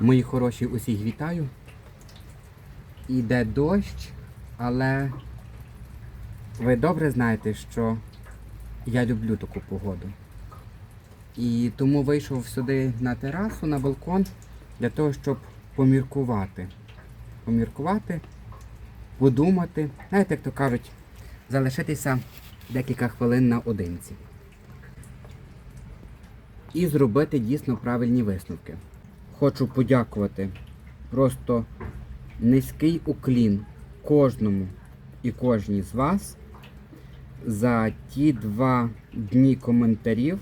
Мої хороші, усіх вітаю. Іде дощ, але ви добре знаєте, що я люблю таку погоду. І тому вийшов сюди на терасу, на балкон, для того, щоб поміркувати. Поміркувати, подумати, знаєте, як то кажуть, залишитися декілька хвилин наодинці. І зробити дійсно правильні висновки. Хочу подякувати просто низький уклін кожному і кожній з вас за ті два дні коментарів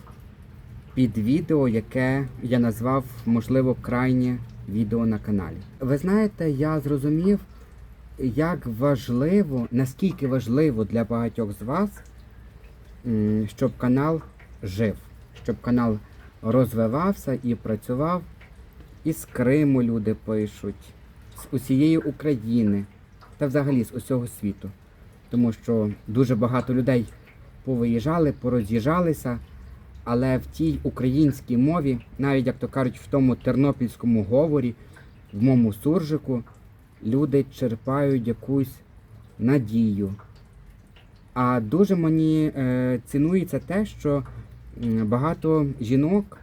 під відео, яке я назвав, можливо, крайнє відео на каналі. Ви знаєте, я зрозумів, як важливо, наскільки важливо для багатьох з вас, щоб канал жив, щоб канал розвивався і працював. Із Криму люди пишуть, з усієї України та взагалі з усього світу. Тому що дуже багато людей повиїжджали, пороз'їжджалися, але в тій українській мові, навіть як то кажуть, в тому тернопільському говорі, в моєму суржику, люди черпають якусь надію. А дуже мені е, цінується те, що багато жінок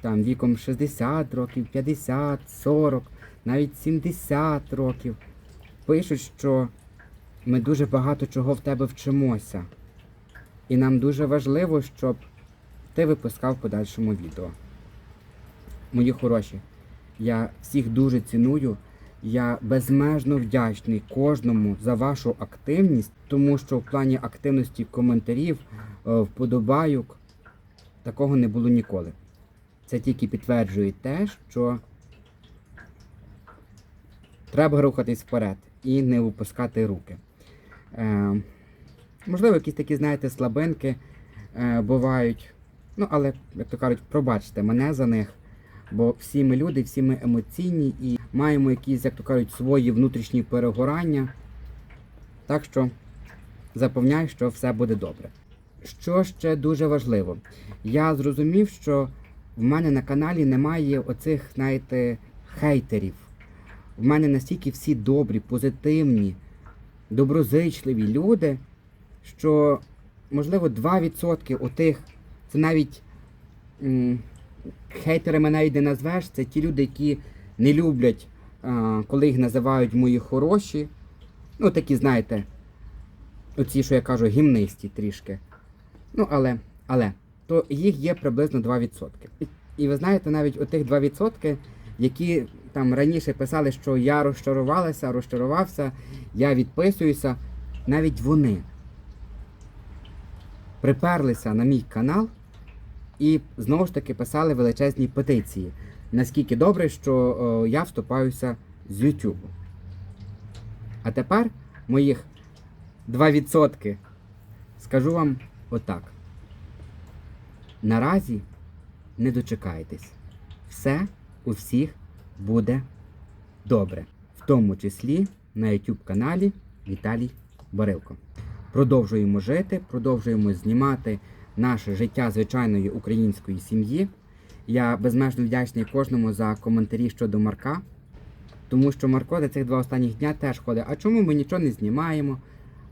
там віком 60 років, 50, 40, навіть 70 років пишуть, що ми дуже багато чого в тебе вчимося. І нам дуже важливо, щоб ти випускав в подальшому відео. Мої хороші, я всіх дуже ціную. Я безмежно вдячний кожному за вашу активність, тому що в плані активності коментарів, е, вподобайок такого не було ніколи. Це тільки підтверджує те, що треба рухатись вперед і не випускати руки. Е, можливо, якісь такі, знаєте, слабинки е, бувають. Ну, але, як то кажуть, пробачте мене за них. Бо всі ми люди, всі ми емоційні і маємо якісь, як то кажуть, свої внутрішні перегорання. Так що запевняю, що все буде добре. Що ще дуже важливо, я зрозумів, що в мене на каналі немає оцих, знаєте, хейтерів. В мене настільки всі добрі, позитивні, доброзичливі люди, що, можливо, 2% отих, це навіть м, хейтерами навіть не назвеш, це ті люди, які не люблять, а, коли їх називають мої хороші. Ну, такі, знаєте, оці, що я кажу, гімнисті трішки. Ну, але, але, то їх є приблизно 2%. І, ви знаєте, навіть отих 2%, які там раніше писали, що я розчарувалася, розчарувався, я відписуюся, навіть вони приперлися на мій канал і знову ж таки писали величезні петиції. Наскільки добре, що о, я вступаюся з YouTube. А тепер моїх 2% скажу вам отак. Наразі не дочекайтесь. Все у всіх буде добре. В тому числі на YouTube каналі Віталій Барилко. Продовжуємо жити, продовжуємо знімати наше життя звичайної української сім'ї. Я безмежно вдячний кожному за коментарі щодо Марка. Тому що Марко за цих два останніх дня теж ходить. А чому ми нічого не знімаємо?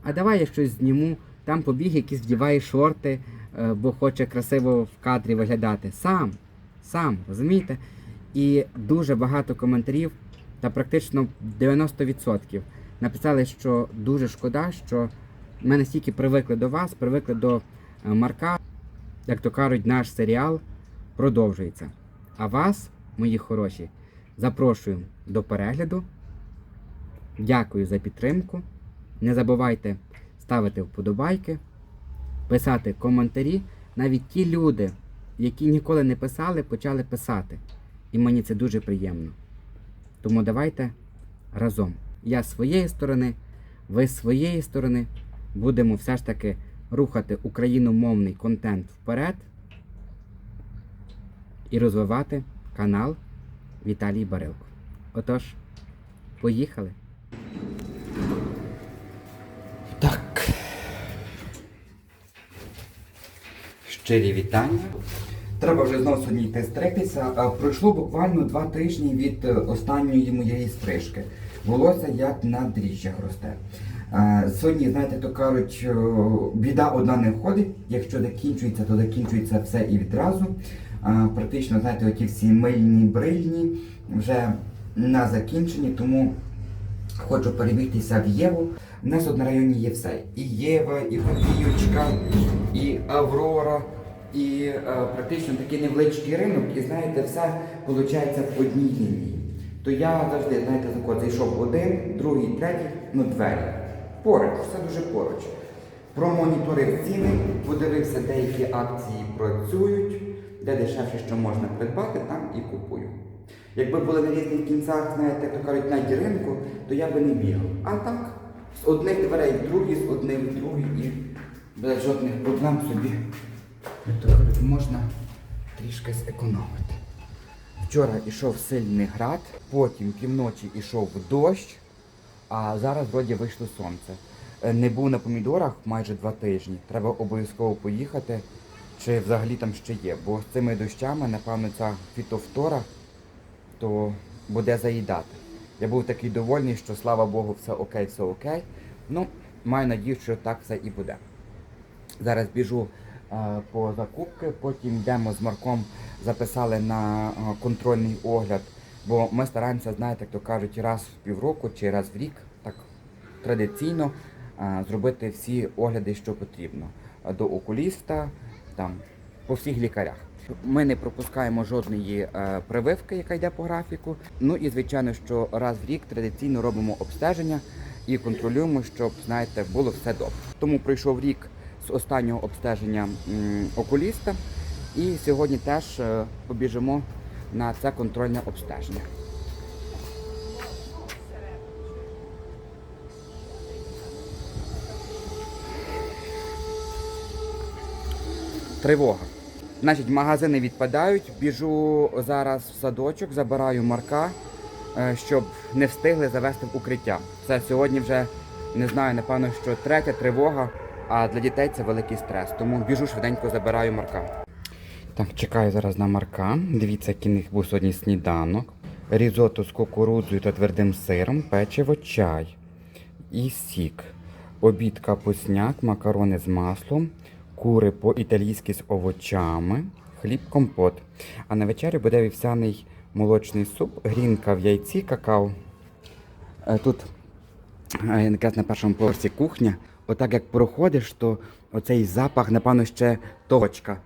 А давай я щось зніму. Там побіг, якісь вдіває шорти, бо хоче красиво в кадрі виглядати. Сам, сам, розумієте? І дуже багато коментарів, та практично 90% написали, що дуже шкода, що ми настільки привикли до вас, привикли до е, Марка. Як то кажуть, наш серіал продовжується. А вас, мої хороші, запрошую до перегляду. Дякую за підтримку. Не забувайте ставити вподобайки, писати коментарі. Навіть ті люди, які ніколи не писали, почали писати. І мені це дуже приємно. Тому давайте разом. Я з своєї сторони, ви з своєї сторони будемо все ж таки рухати україномовний контент вперед і розвивати канал Віталій Барилко. Отож, поїхали. Щирі вітання. Треба вже знову сьогодні йти стригтися. Пройшло буквально два тижні від е, останньої моєї стрижки. Волосся як на дріжджах росте. Сьогодні, знаєте, то кажуть, е, біда одна не входить. Якщо закінчується, то закінчується все і відразу. Практично, знаєте, оті всі мильні брильні вже на закінченні, тому хочу перебігтися в Єву. У нас на районі є все. І Єва, і Копійочка, і Аврора, і е, практично такий невеличкий ринок, і знаєте, все виходить по одній лінії. То я завжди, знаєте, зайшов один, другий, третій, ну двері. Поруч, все дуже поруч. Промоніторив ціни, подивився, деякі акції працюють, де дешевше, що можна придбати, там і купую. Якби були на різних кінцях, знаєте, як то кажуть, на ринку, то я би не бігав. А так, з одних дверей в другі, з одних в другий і без жодних проблем собі, можна трішки зекономити. Вчора йшов сильний град, потім півночі йшов дощ, а зараз вроді вийшло сонце. Е, Не був на помідорах майже два тижні. Треба обов'язково поїхати, чи взагалі там ще є. Бо з цими дощами, напевно, ця фітофтора то буде заїдати. Я був такий довольний, що слава Богу, все окей, все окей. Ну, маю надію, що так все і буде. Зараз біжу по закупки, потім йдемо з Марком, записали на е, контрольний огляд, бо ми стараємося, знаєте, як то кажуть, раз в півроку чи раз в рік, так традиційно е, зробити всі огляди, що потрібно. Е, До окуліста, там, по всіх лікарях. Ми не пропускаємо жодної е, прививки, яка йде по графіку. Ну і звичайно, що раз в рік традиційно робимо обстеження і контролюємо, щоб знаєте, було все добре. Тому пройшов рік з останнього обстеження окуліста, і сьогодні теж е, побіжимо на це контрольне обстеження. Тривога. Значить, магазини відпадають. Біжу зараз в садочок, забираю марка, е, щоб не встигли завести в укриття. Це сьогодні вже не знаю, напевно, що третя тривога, а для дітей це великий стрес. Тому біжу швиденько, забираю марка. Так, чекаю зараз на марка. Дивіться, який них був сьогодні сніданок. Різото з кукурудзою та твердим сиром, печиво, чай і сік. Обід капусняк, макарони з маслом, кури по-італійськи з овочами, хліб компот. А на вечерю буде вівсяний молочний суп, грінка в яйці, какао. Е, Тут е, якраз на першому поверсі кухня. Отак як проходиш, то оцей запах, напевно, ще точка.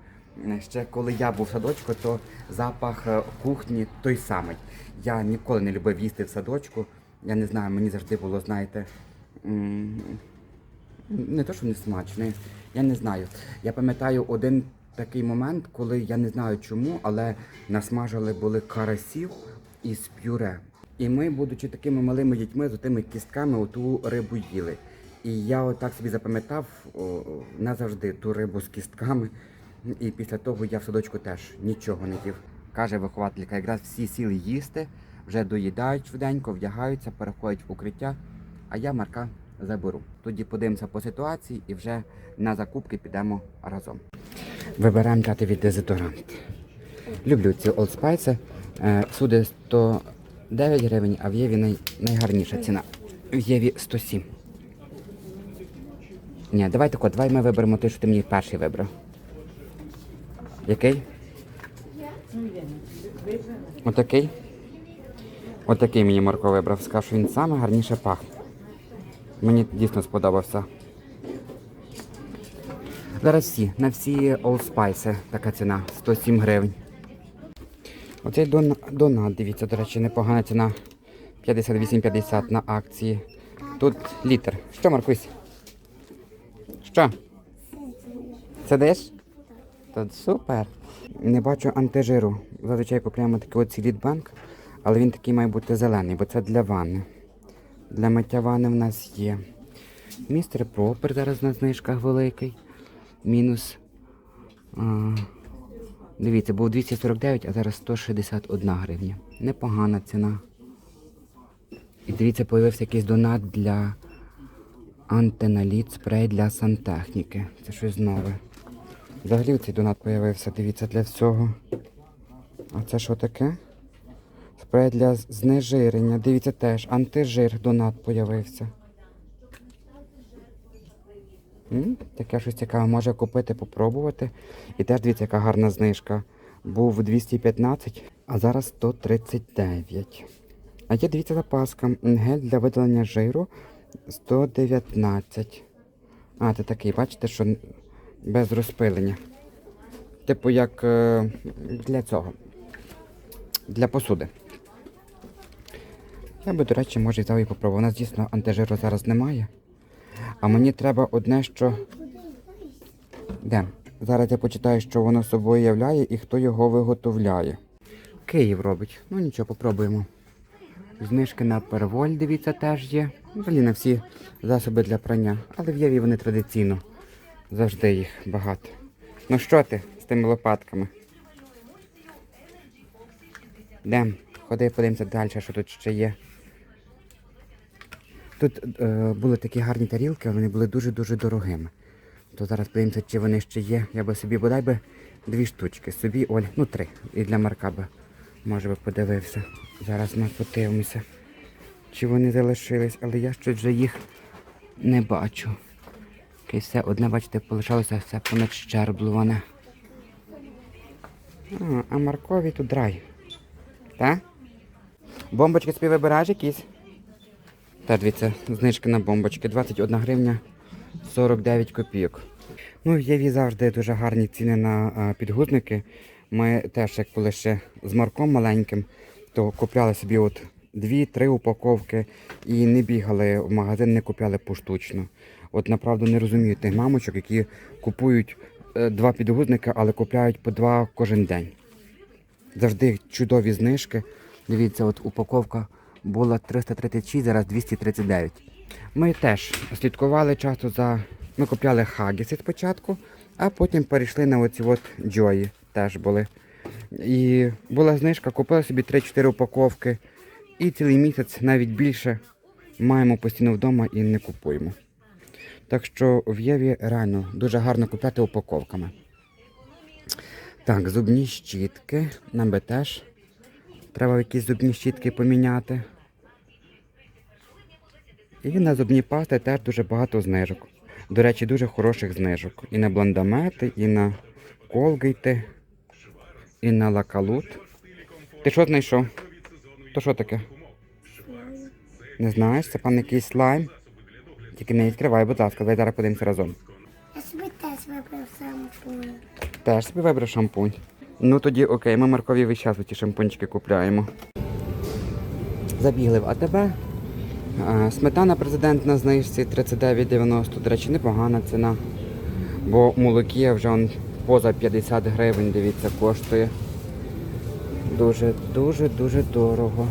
Ще коли я був в садочку, то запах е, кухні той самий. Я ніколи не любив їсти в садочку. Я не знаю, мені завжди було, знаєте, не то, що не смачно, я не знаю. Я пам'ятаю один такий момент, коли я не знаю чому, але насмажили були карасів із пюре. І ми, будучи такими малими дітьми, з тими кістками оту рибу їли. І я отак собі запам'ятав назавжди ту рибу з кістками. І після того я в садочку теж нічого не їв. Каже вихователька, якраз всі сіли їсти, вже доїдають швиденько, вдягаються, переходять в укриття, а я Марка заберу. Тоді подивимося по ситуації і вже на закупки підемо разом. Вибираємо татові дезодорант. Люблю ці. Е, Всюди 109 гривень, а в Єві най... найгарніша ціна. В Єві 107. Ні, давай тако, давай ми виберемо те, що ти мені перший вибрав. Який? Отакий? Отакий мені Марко вибрав. Сказав, що він саме гарніше пахне. Мені дійсно сподобався. Зараз всі, на всі Old Spice така ціна 107 гривень. Оцей донат, дивіться, до речі, непогана ціна 58,50 на акції. Тут літр. Що, Маркусь? Що? Даєш? Тут супер. Не бачу антижиру. Зазвичай купуємо такий от Сілітбанк, але він такий має бути зелений, бо це для ванни. Для миття ванни в нас є. Містер Пропер зараз на знижках великий. Мінус. А, дивіться, був 249, а зараз 161 гривня. Непогана ціна. І дивіться, появився якийсь донат для антиналіт спрей для сантехніки. Це щось нове. Взагалі цей донат появився, дивіться, для всього. А це що таке? Спрей для знежирення. Дивіться теж, антижир донат появився. М, Таке щось цікаве, може купити, попробувати. І теж дивіться, яка гарна знижка. Був 215, а зараз 139. А є дивіться запаска. Гель для видалення жиру 119. А, це такий, бачите, що без розпилення. Типу як е, для цього. Для посуди. Я би, до речі, може взяв і попробував. У нас дійсно антижиру зараз немає. А мені треба одне, що. Де? Зараз я почитаю, що воно собою являє і хто його виготовляє. Київ робить. Ну нічого, попробуємо. Знижки на перволь, дивіться, теж є. Взагалі на всі засоби для прання. Але в Єві вони традиційно. Завжди їх багато. Ну що ти з тими лопатками? Йдем, ходи, подивимося далі, що тут ще є. Тут е, були такі гарні тарілки, вони були дуже-дуже дорогими. То зараз подивимося, чи вони ще є. Я би собі бодай би дві штучки. Собі, Оль, ну три. І для Марка би, може би подивився. Зараз ми подивимося, чи вони залишились, але я щось вже їх не бачу. Якесь все одне, бачите, полишалося все понад щербловане. А, а Маркові тут драй. Так? Бомбочки собі вибираєш якісь? Та дивіться, знижки на бомбочки. 21 гривня 49 копійок. Ну, в Єві завжди дуже гарні ціни на підгузники. Ми теж, як були ще з Марком маленьким, то купляли собі от 2-3 упаковки і не бігали в магазин, не купляли поштучно. От направду не розумію тих мамочок, які купують е, два підгузники, але купляють по два кожен день. Завжди чудові знижки. Дивіться, от упаковка була 336, зараз 239. Ми теж слідкували часто за. Ми купляли хагіси спочатку, а потім перейшли на оці от джої. Теж були. І була знижка, купили собі 3-4 упаковки. І цілий місяць, навіть більше, маємо постійно вдома і не купуємо. Так що в Єві реально дуже гарно купляти упаковками. Так, зубні щітки. Нам би теж. Треба якісь зубні щітки поміняти. І на зубні пасти теж дуже багато знижок. До речі, дуже хороших знижок. І на бландамети, і на колгейти, і на лакалут. Ти що знайшов? То що таке? Не знаєш, це пан якийсь слайм. Тільки не відкривай, будь ласка, давай зараз подивимося разом. Я собі теж вибрав шампунь. Теж собі вибрав шампунь. Ну тоді окей, ми Маркові весь час ці шампунчики купляємо. Забігли в АТБ. Сметана президент на знижці 39,90. До речі, непогана ціна. Бо молокія вже он поза 50 гривень, дивіться, коштує. Дуже, дуже, дуже дорого.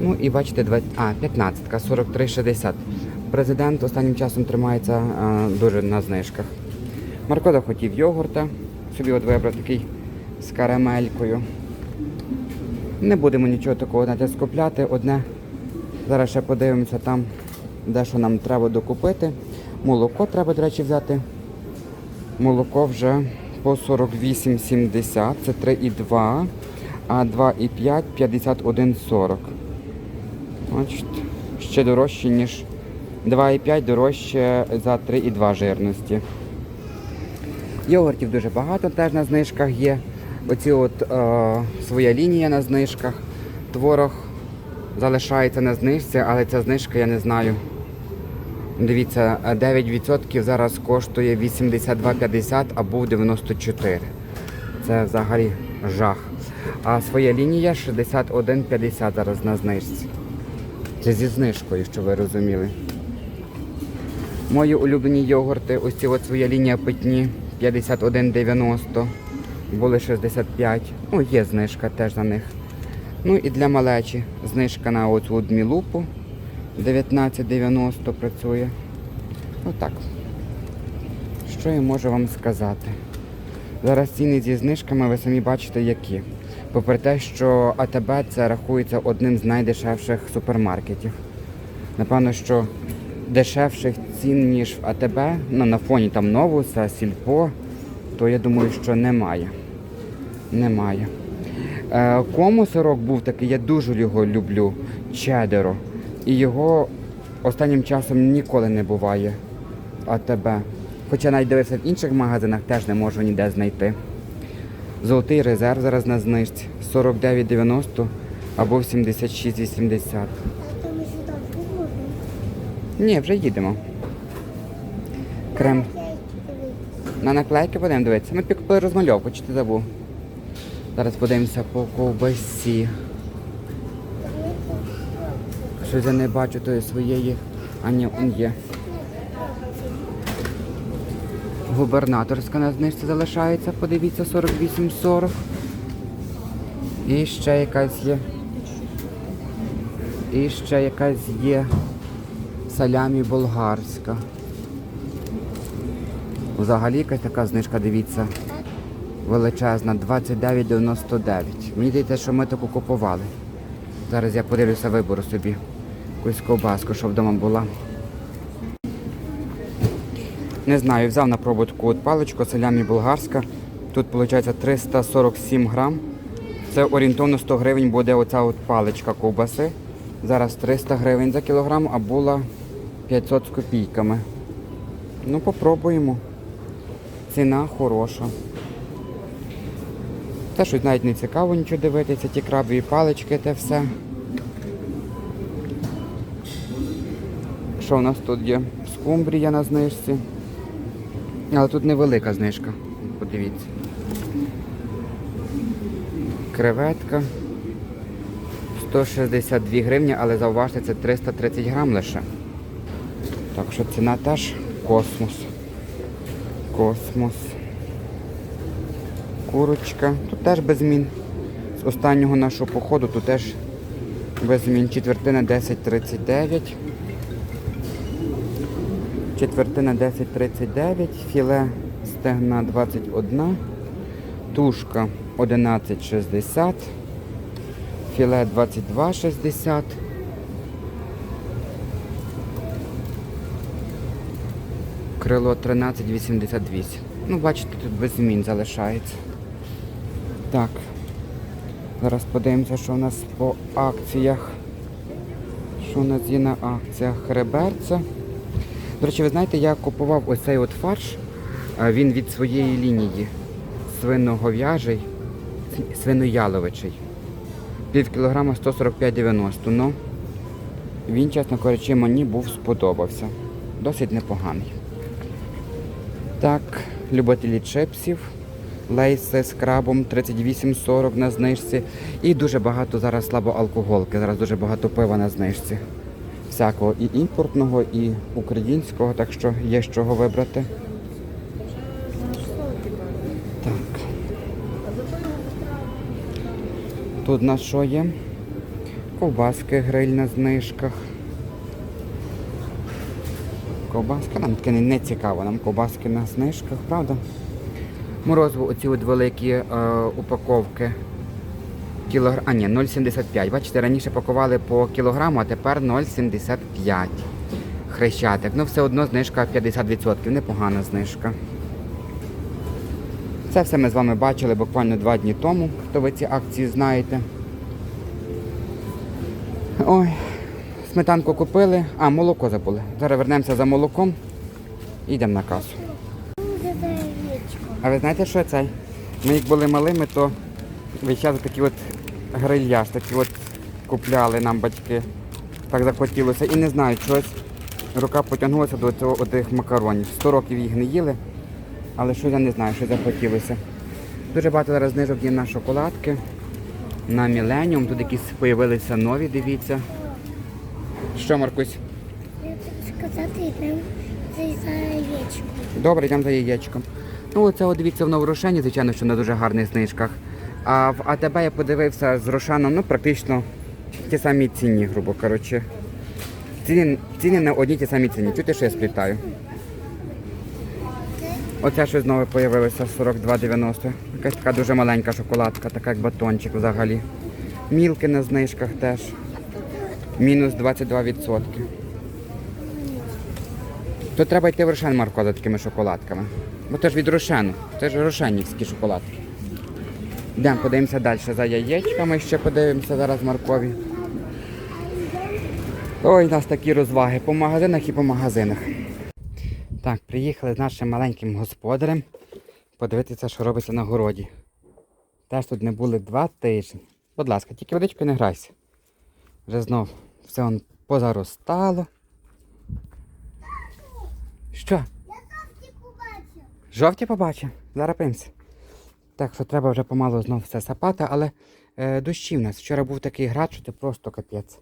Ну і бачите, 20, а, 15, 43,60. Президент останнім часом тримається а, дуже на знижках. Марко захотів йогурта. Собі от вибрав такий з карамелькою. Не будемо нічого такого навіть скупляти. Одне. Зараз ще подивимося там, де що нам треба докупити. Молоко треба, до речі, взяти. Молоко вже по 48,70. Це 3,2, а 2,5 51,40. Бачите, ще дорожче, ніж 2,5 дорожче за 3,2 жирності. Йогуртів дуже багато теж на знижках є. Оці от е, своя лінія на знижках. Творог залишається на знижці, але ця знижка я не знаю. Дивіться, е, 9% зараз коштує 82,50, а був 94. Це взагалі жах. А своя лінія 61,50 зараз на знижці. Це зі знижкою, що ви розуміли. Мої улюблені йогурти, ось ці от своя лінія питні 51,90. Були 65. Ну, є знижка теж на них. Ну і для малечі знижка на оцю от мілупу 19,90 працює. Отак. Що я можу вам сказати? Зараз ціни зі знижками ви самі бачите які. Попри те, що АТБ це рахується одним з найдешевших супермаркетів. Напевно, що дешевших цін, ніж в АТБ, ну, на фоні там Новуса, Сільпо, то я думаю, що немає. Немає. Е, кому сирок був такий, я дуже його люблю. Чедеро. І його останнім часом ніколи не буває. АТБ. Хоча навіть дивився в інших магазинах, теж не можу ніде знайти. Золотий резерв зараз на знижці 49,90 або 76,80. То ми сюди будемо. Ні, вже їдемо. Крем. На наклейки будемо дивитися. Ми купили розмальовку, чи ти забув? Зараз подивимося по ковбасі. Щось я не бачу тої своєї. А ні, он є. Губернаторська на знижці залишається, подивіться, 48,40. І ще якась є. І ще якась є салямі болгарська. Взагалі якась така знижка, дивіться, величезна, 29,99. Мені здається, що ми таку купували. Зараз я подивлюся, виберу собі якусь ковбаску, що вдома була. Не знаю, взяв на пробу таку от паличку, салямі болгарська. Тут виходить 347 грам. Це орієнтовно 100 гривень буде оця от паличка ковбаси. Зараз 300 гривень за кілограм, а була 500 з копійками. Ну, попробуємо. Ціна хороша. Те щось навіть не цікаво нічого дивитися, ті крабові палички, те все. Що у нас тут є? Скумбрія на знижці. Але тут невелика знижка. Подивіться. Креветка. 162 гривні, але зауважте, це 330 грам лише. Так що ціна теж космос. Космос. Курочка. Тут теж без змін. З останнього нашого походу тут теж без змін. Четвертина 10,39. Четвертина 10,39. Філе стегна 21. Тушка 11,60. Філе 22,60. Крило 13,88. Ну, бачите, тут без змін залишається. Так. Зараз подивимося, що у нас по акціях. Що у нас є на акціях Реберця. До речі, ви знаєте, я купував оцей от фарш. Він від своєї лінії. Свиногов'яжий, свинояловичий. Пів кілограма 145,90. Ну, він, чесно кажучи, мені був сподобався. Досить непоганий. Так, любителі чипсів. Лейси з крабом 38,40 на знижці. І дуже багато зараз слабоалкоголки. Зараз дуже багато пива на знижці. Всякого і імпортного, і українського, так що є з чого вибрати. Так. Тут у нас що є? Ковбаски гриль на знижках. Ковбаска нам таке не цікаво, нам ковбаски на знижках, правда? Морозиво, оці от великі е, упаковки. Кілогр... А, ні, 0,75. Бачите, раніше пакували по кілограму, а тепер 0,75. Хрещатик. Ну, все одно знижка 50%. Непогана знижка. Це все ми з вами бачили буквально два дні тому, хто ви ці акції знаєте. Ой, сметанку купили, а молоко забули. Зараз вернемося за молоком і йдемо на касу. А ви знаєте, що цей? Ми як були малими, то весь час такі от грильяж, такі от купляли нам батьки. Так захотілося. І не знаю, щось рука потягнулася до цього тих макаронів. Сто років їх не їли, але що я не знаю, що захотілося. Дуже багато зараз знижок є на шоколадки, на Міленіум. Тут якісь з'явилися нові, дивіться. Що, Маркусь? Я тобі сказати, йдемо за за яєчко. Добре, йдемо за яєчком. Ну, оце от дивіться в Новорушені, звичайно, що на дуже гарних знижках. А в АТБ я подивився з Рошаном, ну практично ті самі ціні, грубо кажучи. Ціни, ціни на одні ті самі ціні. Чути, що я сплітаю? Оце щось нове появилося 42,90. Якась така дуже маленька шоколадка, така як батончик взагалі. Мілки на знижках теж. Мінус 22%. То треба йти в Рошен Марко за такими шоколадками. Бо то ж від Рошену. Це ж рошенівські шоколадки. Йдемо, подивимося далі за яєчками, ще подивимося зараз Маркові. Ой, у нас такі розваги по магазинах і по магазинах. Так, приїхали з нашим маленьким господарем подивитися, що робиться на городі. Теж тут не були два тижні. Будь ласка, тільки водичкою не грайся. Вже знов все он позаростало. Що? Я завжди побачив. Жовті побачимо. Зараз пимся. Так що треба вже помалу знов все сапати, але е, дощі в нас. Вчора був такий град, що це просто капець.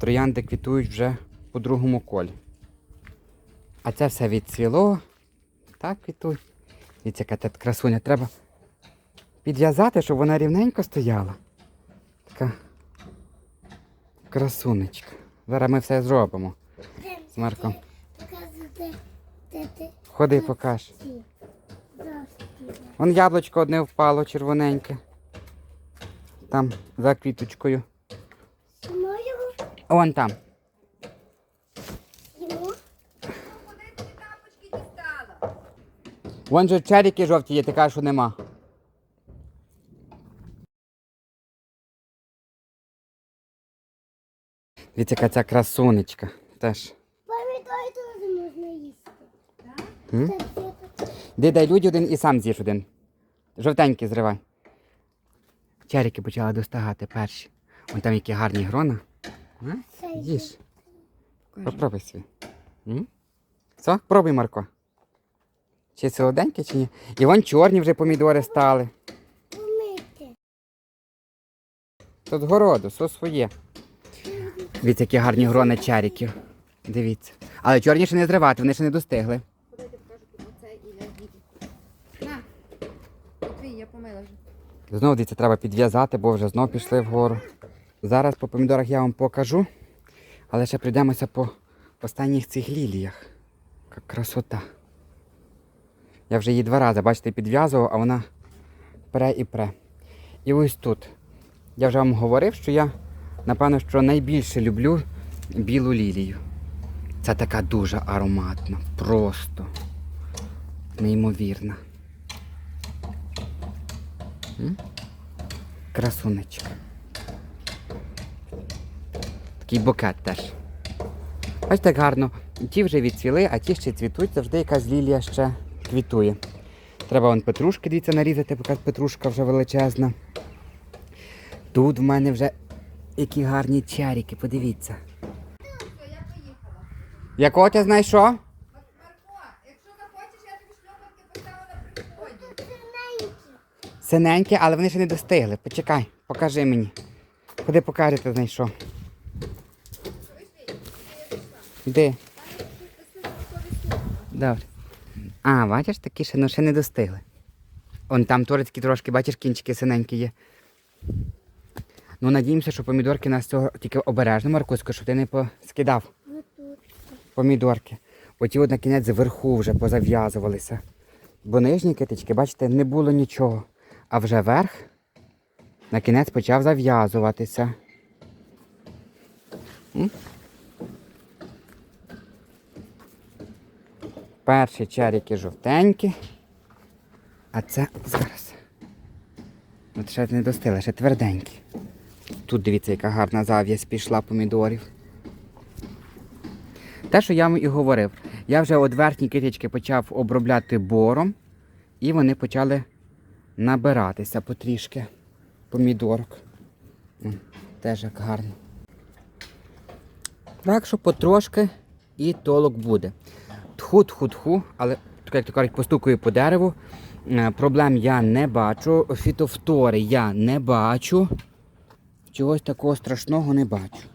Троянди квітують вже по другому колі. А це все відцвіло. Так квітують. Дивіться, яка тут красуня. Треба підв'язати, щоб вона рівненько стояла. Така красунечка. Зараз ми все зробимо. З Марком. Ходи покаж. Вон яблучко одне впало червоненьке. Там за квіточкою. Вон там. Вон же черіки жовті є, ти кажеш, що нема. Дивіться, яка ця красунечка. Теж. Помідори теж можна їсти. М? Де дай люди один і сам з'їж один. Жовтенький зривай. Черіки почали достигати перші. Вон там які гарні грона. А? Їж. Попробуй свій. М? Все, пробуй, Марко. Чи солоденьке, чи ні? І вон чорні вже помідори стали. Тут городу, все своє. Дивіться, які гарні грони черіків. Дивіться. Але чорні ще не зривати, вони ще не достигли. Подайте покажу тут оце і для дітей. На, твій, я помила вже. Знову дивіться, треба підв'язати, бо вже знов пішли вгору. Зараз по помідорах я вам покажу, але ще прийдемося по останніх цих ліліях. Яка красота. Я вже її два рази, бачите, підв'язував, а вона пре і пре. І ось тут. Я вже вам говорив, що я, напевно, що найбільше люблю білу лілію. Це така дуже ароматна, просто неймовірна. М? Красунечка. Такий букет теж. Бачите, як гарно. Ті вже відцвіли, а ті ще цвітуть, завжди якась лілія ще квітує. Треба вон петрушки, дивіться, нарізати, поки петрушка вже величезна. Тут в мене вже які гарні чаріки, подивіться. Якого ти знайшов? Марко, Синенькі. Але вони ще не достигли. Почекай, покажи мені. Куди покажете знайшов? Де? Добре. А, бачиш, такі ще, ну, ще не достигли. Он там турецькі трошки, бачиш, кінчики синенькі є. Ну, надіємося, що помідорки нас цього тільки обережно, Маркусько, щоб ти не поскидав помідорки. Оті от на кінець зверху вже позав'язувалися. Бо нижні китички, бачите, не було нічого. А вже верх на кінець почав зав'язуватися. Перші черіки жовтенькі. А це зараз. От ще не достигли, ще тверденькі. Тут дивіться, яка гарна зав'язь пішла помідорів. Те, що я вам і говорив, я вже от верхні китички почав обробляти бором, і вони почали набиратися потрішки помідорок. Теж як гарно. Так що потрошки і толок буде. Тху-тху-тху, але як то кажуть, постукаю по дереву. Е, Проблем я не бачу. Фітофтори я не бачу. Чогось такого страшного не бачу.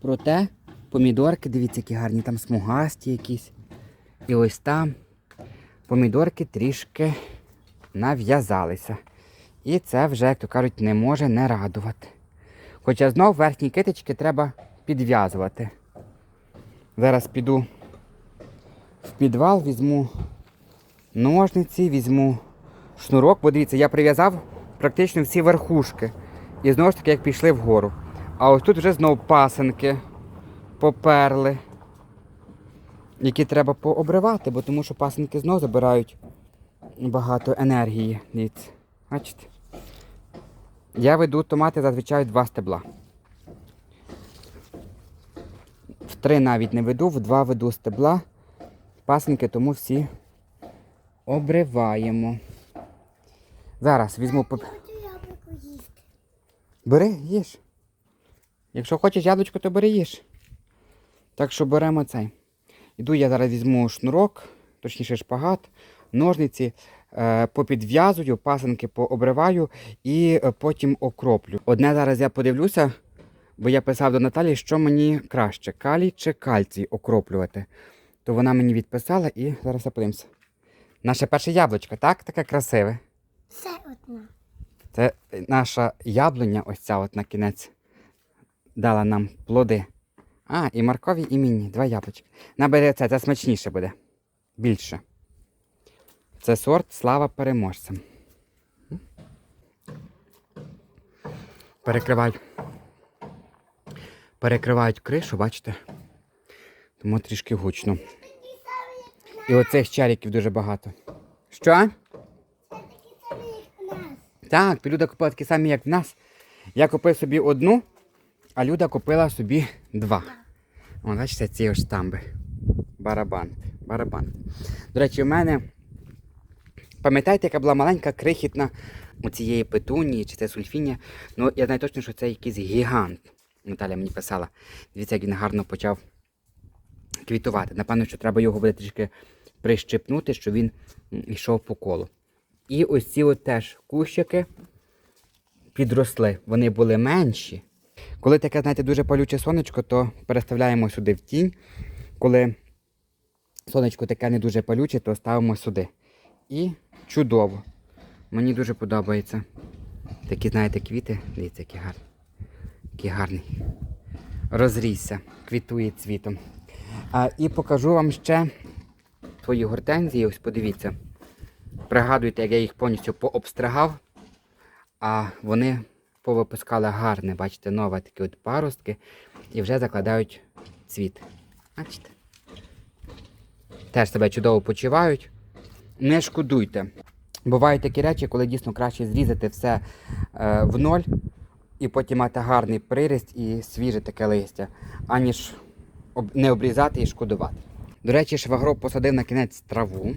Проте помідорки, дивіться, які гарні, там смугасті якісь. І ось там помідорки трішки нав'язалися. І це вже, як то кажуть, не може не радувати. Хоча знов верхні китички треба підв'язувати. Зараз піду в підвал, візьму ножниці, візьму шнурок, бо дивіться, я прив'язав практично всі верхушки. І знову ж таки, як пішли вгору. А ось тут вже знов пасенки поперли. які треба пообривати, бо тому що пасенки знов забирають багато енергії. Дивіться. Бачите? Я веду томати зазвичай два стебла. В три навіть не веду, в два веду стебла. Пасенки, тому всі обриваємо. Зараз візьму. їсти. Бери, їж. Якщо хочеш яблучко, то бери їж. Так що беремо цей. Іду я зараз візьму шнурок, точніше шпагат, ножниці, е, попідв'язую, пасенки пообриваю і е, потім окроплю. Одне зараз я подивлюся, бо я писав до Наталі, що мені краще, калій чи кальцій окроплювати. То вона мені відписала і зараз все подивимося. Наше перше яблучко, так? Таке красиве. Все одно. Це наша яблуня, ось ця от на кінець дала нам плоди. А, і моркові, і мені. Два яблучка. Набери це, це смачніше буде. Більше. Це сорт слава переможцям. Перекривають. Перекривають кришу, бачите? Тому трішки гучно. І оцих чариків дуже багато. Що? Такі самі, як у нас. Так, то Люда купила такі самі, як в нас. Я купив собі одну, а Люда купила собі два. О, бачите, ці ось штамби. Барабан. Барабан. До речі, у мене. Пам'ятаєте, яка була маленька, крихітна у цієї петунії, чи це сульфінія? Ну, я знаю точно, що це якийсь гігант. Наталя мені писала. Дивіться, як він гарно почав квітувати. Напевно, що треба його буде трішки прищепнути, щоб він йшов по колу. І ось ці от теж кущики підросли. Вони були менші. Коли таке, знаєте, дуже палюче сонечко, то переставляємо сюди в тінь. Коли сонечко таке не дуже палюче, то ставимо сюди. І чудово. Мені дуже подобається. Такі, знаєте, квіти. Дивіться, які гарні. Які гарний. Розрісся, квітує цвітом. А, і покажу вам ще твої гортензії. Ось подивіться. Пригадуйте, як я їх повністю пообстригав, а вони повипускали гарне, бачите, нові такі от паростки і вже закладають цвіт. Бачите? Теж себе чудово почувають. Не шкодуйте. Бувають такі речі, коли дійсно краще зрізати все е, в ноль і потім мати гарний приріст і свіже таке листя, аніж не обрізати і шкодувати. До речі, швагро посадив на кінець траву.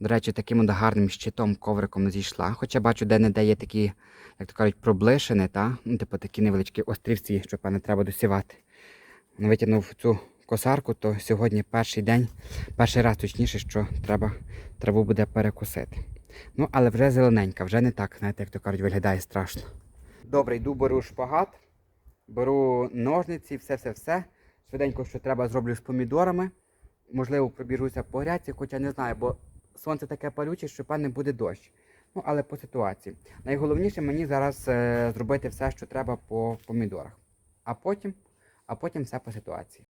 До речі, таким гарним щитом ковриком зійшла. Хоча бачу, де не де є такі, як то кажуть, проблишини, та? Ну, типу такі невеличкі острівці, що певне треба досівати. Ну, Витягнув цю косарку, то сьогодні перший день, перший раз точніше, що треба траву буде перекусити. Ну, але вже зелененька, вже не так, знаєте, як то кажуть, виглядає страшно. Добре, йду, беру шпагат, беру ножниці, все-все-все. Швиденько, що треба, зроблю з помідорами. Можливо, пробіжуся по грядці, хоча не знаю, бо сонце таке палюче, що певне буде дощ. Ну, але по ситуації. Найголовніше мені зараз е, зробити все, що треба по помідорах. А потім, а потім все по ситуації.